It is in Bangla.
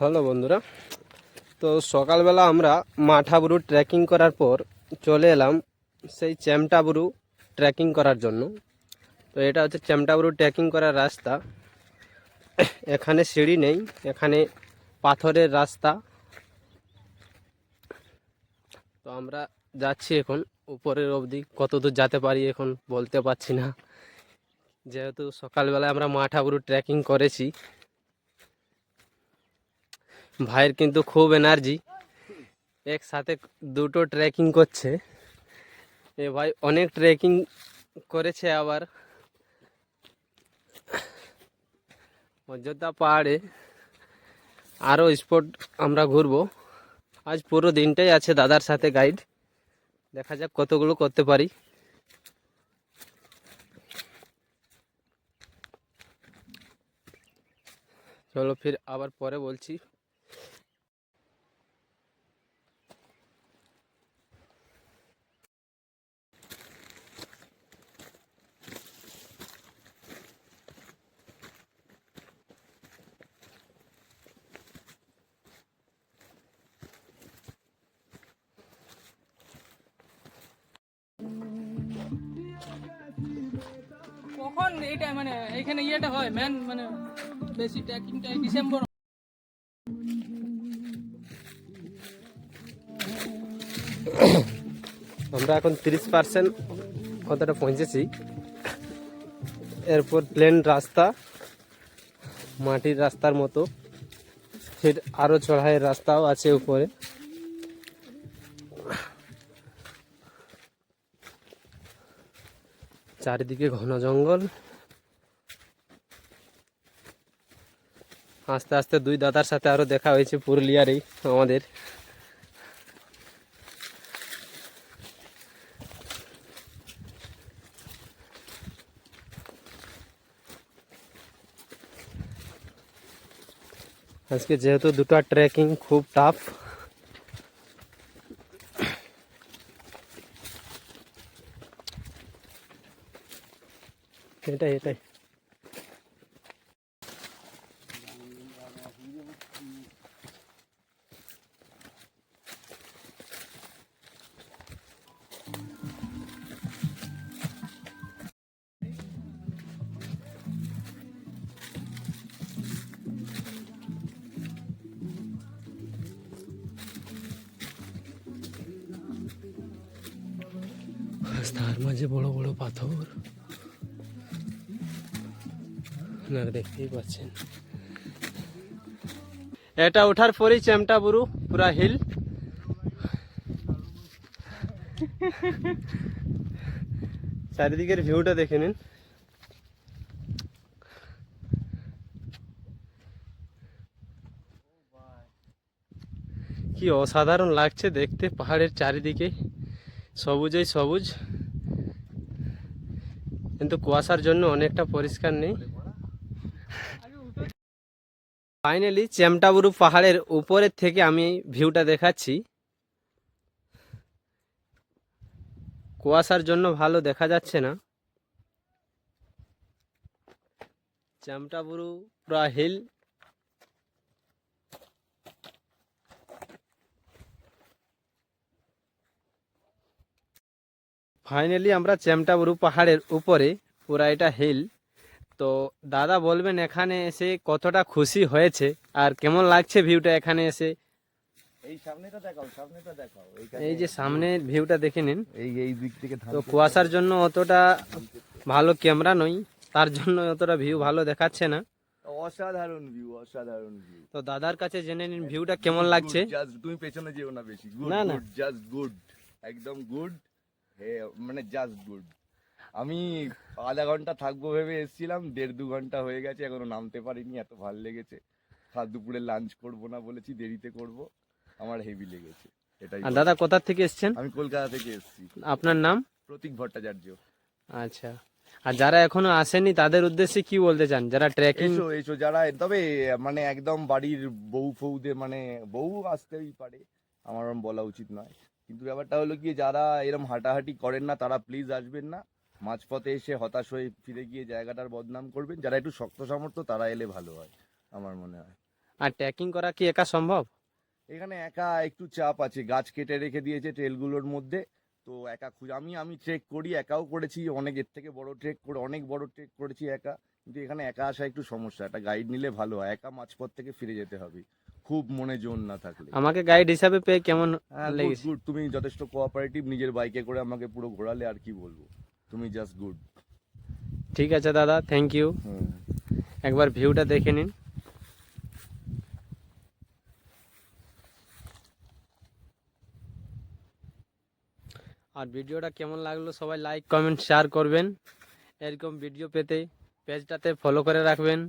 হ্যালো বন্ধুরা। তো সকালবেলা আমরা মাঠাবুরু ট্রেকিং করার পর চলে এলাম সেই চ্যামটাবুরু ট্রেকিং করার জন্য। তো এটা হচ্ছে চ্যামটাবুরু ট্রেকিং করার রাস্তা। এখানে সিঁড়ি নেই, এখানে পাথরের রাস্তা। তো আমরা যাচ্ছি এখন উপরের অবধি কত দূর যেতে পারি এখন বলতে পারছি না। যেহেতু সকালবেলায় আমরা মাঠাবুরু ট্রেকিং করেছি ভাইয়ের কিন্তু খুব এনার্জি। একসাথে দুটো ট্রেকিং করছে। এ ভাই অনেক ট্রেকিং করেছে আবার। অযোধ্যা পাহাড়ে আরও স্পট আমরা ঘুরবো। আজ পুরো দিনটাই আছে দাদার সাথে গাইড দেখা যাক কতগুলো করতে পারি। চলো ফির আবার পরে বলছি। এইটা মানে এখানে ইয়েটা হয় ম্যান মানে বেশি ডিসেম্বর আমরা এখন তিরিশ পার্সেন্ট কতটা পৌঁছেছি। এরপর প্লেন রাস্তা, মাটির রাস্তার মতো। ফির আরও চড়াইয়ের রাস্তাও আছে উপরে। চারিদিকে ঘন জঙ্গল। আস্তে আস্তে দুই দাদার সাথে আরও দেখা হয়েছে পুরুলিয়ারই, আমাদের। আজকে যেহেতু দুটো ট্রেকিং খুব টাফ এটাই এটাই। রাস্তার মাঝে বড় বড় পাথর। আপনারা দেখতেই পাচ্ছেন। এটা ওঠার পরেই চ্যামটা বুরু, পুরা হিল। চারিদিকের ভিউটা দেখে নিন। কি অসাধারণ লাগছে দেখতে, পাহাড়ের চারিদিকে। সবুজই সবুজ। কিন্তু কুয়াশার জন্য অনেকটা পরিষ্কার নেই। ফাইনালি চ্যামটাবুরু পাহাড়ের উপরের থেকে আমি ভিউটা দেখাচ্ছি। কুয়াশার জন্য ভালো দেখা যাচ্ছে না। চ্যামটাবুরু পুরা হিল ফাইনালি আমরা চেমটাবুরু পাহাড়ের উপরে পুরা এটা হিল তো দাদা বলবেন এখানে এসে কতটা খুশি হয়েছে আর কেমন লাগছে ভিউটা এখানে এসে? এই সামনেটা দেখাও সামনেটা দেখাও। এই যে সামনের ভিউটা দেখে নিন। এই এই দিক থেকে তো কুয়াশার জন্য অতটা ভালো ক্যামেরা নই তার জন্য অতটা ভিউ ভালো দেখাচ্ছে না। অসাধারণ ভিউ অসাধারণ ভিউ তো দাদার কাছে জেনে নিন ভিউটা কেমন লাগছে? জাস্ট তুমি পেছনে যেও না বেশি। গুড না, না। জাস্ট গুড একদম গুড হে মানে জাস্ট গুড আমি আধা ঘণ্টা থাকব ভেবে এসেছিলাম দেড় দু ঘণ্টা হয়ে গেছে এখনও নামতে পারিনি এত ভালো লেগেছে। খাদ দুপুরে লাঞ্চ করব না বলেছি দেরিতে করব আমার হেভি লেগেছে এটাই আর দাদা কোথা থেকে এসছেন? আমি কলকাতা থেকে এসেছি। আপনার নাম? প্রতীক ভট্টাচার্য। আচ্ছা। আর যারা এখনও আসেনি তাদের উদ্দেশ্যে কি বলতে চান? যারা ট্রেকিং এসো এসো যারা তবে মানে একদম বাড়ির বউ ফৌদের মানে বউ আসতেই পারে আমার বলা উচিত নয়। কিন্তু ব্যাপারটা হলো কি যারা এরম হাঁটাহাঁটি করেন না তারা প্লিজ আসবেন না। মাঝপথে এসে হতাশ হয়ে ফিরে গিয়ে জায়গাটার বদনাম করবেন। যারা একটু শক্ত সামর্থ্য তারা এলে ভালো হয় আমার মনে হয়। আর ট্রেকিং করা কি একা সম্ভব? এখানে একা একটু চাপ আছে। গাছ কেটে রেখে দিয়েছে ট্রেলগুলোর মধ্যে। তো একা খুঁজে আমি আমি ট্রেক করি একাও করেছি। অনেক এর থেকে বড় ট্রেক করে অনেক বড় ট্রেক করেছি একা। কিন্তু এখানে একা আসা একটু সমস্যা। একটা গাইড নিলে ভালো হয়। একা মাঝপথ থেকে ফিরে যেতে হবে। খুব মনে জোর না থাকলে। আমাকে গাইড হিসাবে পেয়ে কেমন হ্যাঁ লেগেছে? গুড তুমি যথেষ্ট কোঅপারেটিভ নিজের বাইকে করে আমাকে পুরো ঘোরালে আর কি বলব? তুমি জাস্ট গুড ঠিক আছে দাদা থ্যাংক ইউ একবার ভিউটা দেখে নিন। আর ভিডিওটা কেমন লাগল সবাই লাইক কমেন্ট শেয়ার করবেন। এরকম ভিডিও পেতে। পেজটাতে ফলো করে রাখবেন।